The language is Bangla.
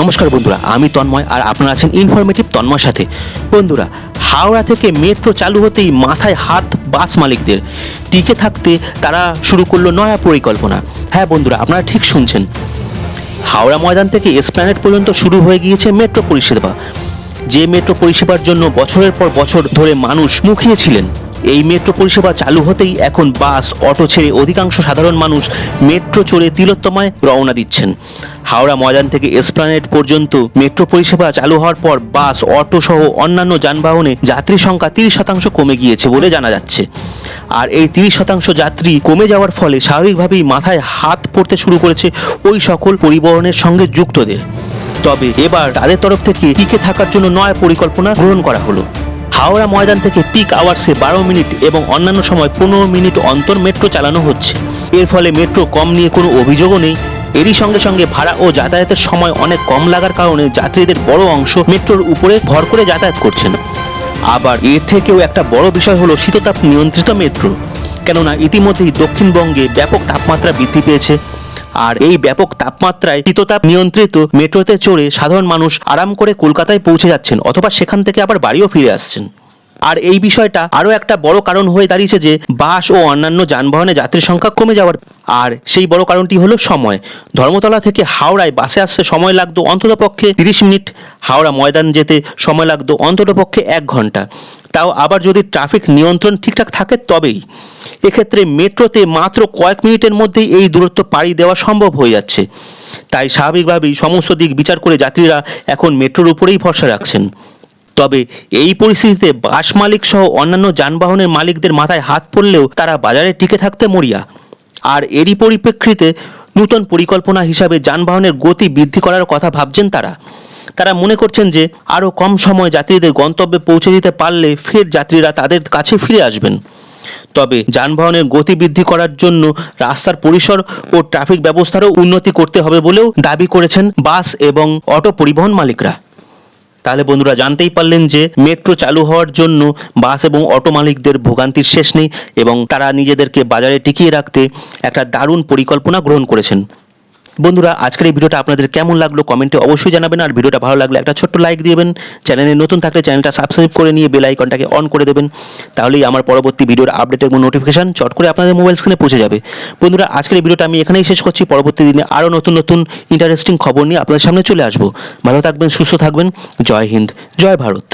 নমস্কার বন্ধুরা, আমি তন্ময় আর আপনারা আছেন ইনফরমেটিভ তন্ময়ের সাথে। বন্ধুরা, হাওড়া থেকে মেট্রো চালু হতেই মাথায় হাত বাস মালিকদের। টিকে থাকতে তারা শুরু করল নয়া পরিকল্পনা। হ্যাঁ বন্ধুরা, আপনারা ঠিক শুনছেন। হাওড়া ময়দান থেকে এসপ্ল্যানেট পর্যন্ত শুরু হয়ে গিয়েছে মেট্রো পরিষেবা। যে মেট্রো পরিষেবার জন্য বছরের পর বছর ধরে মানুষ মুখিয়েছিলেন এই মেট্রো পরিষেবা চালু হতেই এখন বাস, অটো ছেড়ে অধিকাংশ সাধারণ মানুষ মেট্রো চড়ে তিলোত্তমায় রওনা দিচ্ছেন। হাওড়া ময়দান থেকে এসপ্লানেট পর্যন্ত মেট্রো পরিষেবা চালু হওয়ার পর বাস, অটো সহ অন্যান্য যানবাহনে যাত্রী সংখ্যা তিরিশ শতাংশ কমে গিয়েছে বলে জানা যাচ্ছে। আর এই তিরিশ শতাংশ যাত্রী কমে যাওয়ার ফলে স্বাভাবিকভাবেই মাথায় হাত পড়তে শুরু করেছে ওই সকল পরিবহনের সঙ্গে যুক্তদের। তবে এবার তাদের তরফ থেকে টিকে থাকার জন্য নয়া পরিকল্পনা গ্রহণ করা হলো। হাওড়া ময়দান থেকে পিক আওয়ার্সে বারো মিনিট এবং অন্যান্য সময় পনেরো মিনিট অন্তর মেট্রো চালানো হচ্ছে। এর ফলে মেট্রো কম নিয়ে কোনো অভিযোগও নেই। এরই সঙ্গে সঙ্গে ভাড়া ও যাতায়াতের সময় অনেক কম লাগার কারণে যাত্রীদের বড় অংশ মেট্রোর উপরে ভর করে যাতায়াত করছেন। আবার এর থেকেও একটা বড় বিষয় হলো শীততাপ নিয়ন্ত্রিত মেট্রো কেননা ইতিমধ্যেই দক্ষিণবঙ্গে ব্যাপক তাপমাত্রা বৃদ্ধি পেয়েছে। আর এই ব্যাপক তাপমাত্রায় শীততাপ নিয়ন্ত্রিত মেট্রোতে চড়ে সাধারণ মানুষ আরাম করে কলকাতায় পৌঁছে যাচ্ছেন অথবা সেখান থেকে আবার বাড়িও ফিরে আসছেন। আর এই বিষয়টা আরও একটা বড় কারণ হয়ে দাঁড়িয়েছে যে বাস ও অন্যান্য যানবাহনে যাত্রীর সংখ্যা কমে যাওয়ার আর সেই বড় কারণটি হলো সময়। ধর্মতলা থেকে হাওড়ায় বাসে আসতে সময় লাগতো অন্ততপক্ষে তিরিশ মিনিট, হাওড়া ময়দান যেতে সময় লাগতো অন্ততপক্ষে এক ঘণ্টা। তাও আবার যদি ট্রাফিক নিয়ন্ত্রণ ঠিকঠাক থাকে তবেই। এক্ষেত্রে মেট্রোতে মাত্র কয়েক মিনিটের মধ্যেই এই দূরত্ব পাড়ি দেওয়া সম্ভব হয়ে যাচ্ছে। তাই স্বাভাবিকভাবেই সমস্ত দিক বিচার করে যাত্রীরা এখন মেট্রোর উপরেই ভরসা রাখছেন। তবে এই পরিস্থিতিতে বাস মালিক সহ অন্যান্য যানবাহনের মালিকদের মাথায় হাত পড়লেও তারা বাজারে টিকে থাকতে মরিয়া। আর এরই পরিপ্রেক্ষিতে নূতন পরিকল্পনা হিসাবে যানবাহনের গতি বৃদ্ধি করার কথা ভাবছেন তারা। তারা মনে করছেন যে আরও কম সময় যাত্রীদের গন্তব্যে পৌঁছে দিতে পারলে ফের যাত্রীরা তাদের কাছে ফিরে আসবেন। তবে যানবাহনের গতি বৃদ্ধি করার জন্য রাস্তার পরিসর ও ট্রাফিক ব্যবস্থারও উন্নতি করতে হবে বলেও দাবি করেছেন বাস এবং অটো পরিবহন মালিকরা। তাহলে বন্ধুরা জানতেই পারলেন যে মেট্রো চালু হওয়ার জন্য বাস এবং অটো মালিকদের ভোগান্তির শেষ নেই এবং তারা নিজেদেরকে বাজারে টিকিয়ে রাখতে একটা দারুণ পরিকল্পনা গ্রহণ করেছেন। বন্ধুরা, আজকের এই ভিডিওটা আপনাদের কেমন লাগল কমেন্টে অবশ্যই জানাবেন, আর ভিডিওটা ভালো লাগলে একটা ছোট্ট লাইক দিবেন। চ্যানেলে নতুন থাকলে চ্যানেলটা সাবস্ক্রাইব করে নিয়ে বেল আইকনটাকে অন করে দেবেন। তাহলেই আমার পরবর্তী ভিডিওর আপডেটের নোটিফিকেশন চট করে আপনাদের মোবাইল স্ক্রিনে পৌঁছে যাবে। বন্ধুরা, আজকের এই ভিডিওটা আমি এখানেই শেষ করছি। পরবর্তী দিনে আরও নতুন নতুন ইন্টারেস্টিং খবর নিয়ে আপনাদের সামনে চলে আসব। ভালো থাকবেন, সুস্থ থাকবেন। জয় হিন্দ, জয় ভারত।